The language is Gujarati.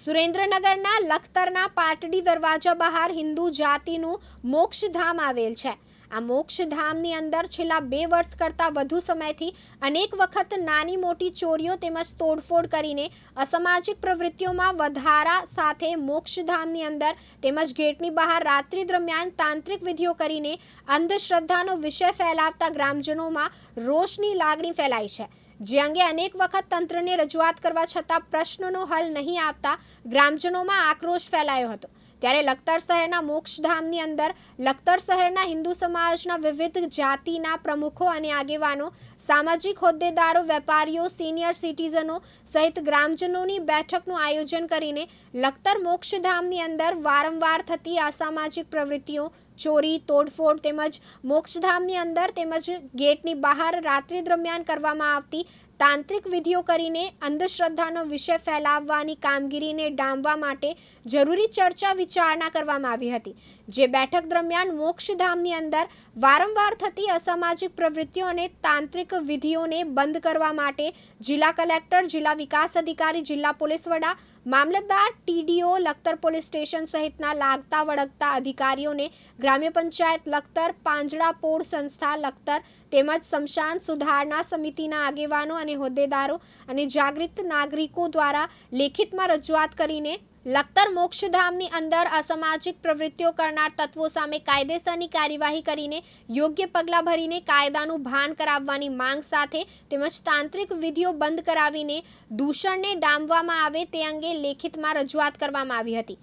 સુરેન્દ્રનગરના લખતરના પાટડી દરવાજા બહાર હિન્દુ જાતિનું મોક્ષધામ આવેલ છે. આ મોક્ષધામની અંદર છેલ્લા બે વર્ષ કરતાં વધુ સમયથી અનેક વખત નાની મોટી ચોરીઓ તેમજ તોડફોડ કરીને અસામાજિક પ્રવૃત્તિઓમાં વધારા સાથે મોક્ષધામની અંદર તેમજ ગેટની બહાર રાત્રિ દરમિયાન તાંત્રિક વિધિઓ કરીને અંધશ્રદ્ધાનો વિષય ફેલાવતા ગ્રામજનોમાં રોષની લાગણી ફેલાઈ છે. જે અંગે અનેક વખત તંત્રને રજૂઆત કરવા છતાં પ્રશ્નનો હલ નહીં આપતા ગ્રામજનોમાં આક્રોશ ફેલાયો હતો. ત્યારે લખતર શહેરના મોક્ષધામની અંદર લખતર શહેરના હિન્દુ સમાજના વિવિધ જાતિના પ્રમુખો અને આગેવાનો, સામાજિક હોદ્દેદારો, વેપારીઓ, સિનિયર સિટીઝનો સહિત ગ્રામજનોની બેઠકનું આયોજન કરીને લખતર મોક્ષધામની અંદર વારંવાર થતી અસામાજિક પ્રવૃત્તિઓ ચોરી, તોડફોડ તેમજ મોક્ષધામની અંદર તેમજ ગેટની બહાર રાત્રિ દરમિયાન કરવામાં આવતી તાંત્રિક વિધિઓ કરીને અંધશ્રદ્ધાનો વિષય ફેલાવવાની કામગીરીને ડામવા માટે જરૂરી ચર્ચા વિચારણા કરવામાં આવી હતી, જે બેઠક દરમિયાન મોક્ષધામની અંદર વારંવાર થતી અસામાજિક પ્રવૃત્તિઓ અને તાંત્રિક વિધિઓને બંધ કરવા માટે જિલ્લા કલેક્ટર, જિલ્લા વિકાસ અધિકારી, જિલ્લા પોલીસ વડા, મામલતદાર, ટીડીઓ, લખતર પોલીસ સ્ટેશન સહિતના લાગતા વળગતા અધિકારીઓને ગ્રામ્ય પંચાયત લખતર, પાંજડા પોળ સંસ્થા લખતર તેમજ સ્મશાન સુધારણા સમિતિના આગેવાનો અને હોદ્દેદારો અને જાગૃત નાગરિકો દ્વારા લેખિતમાં રજૂઆત કરીને લખતર મોક્ષધામની અંદર અસામાજિક પ્રવૃત્તિઓ કરનાર તત્વો સામે કાયદેસરની કાર્યવાહી કરીને યોગ્ય પગલાં ભરીને કાયદાનું ભાન કરાવવાની માંગ સાથે તેમજ તાંત્રિક વિધિઓ બંધ કરાવીને દૂષણને ડામવામાં આવે તે અંગે લેખિતમાં રજૂઆત કરવામાં આવી હતી.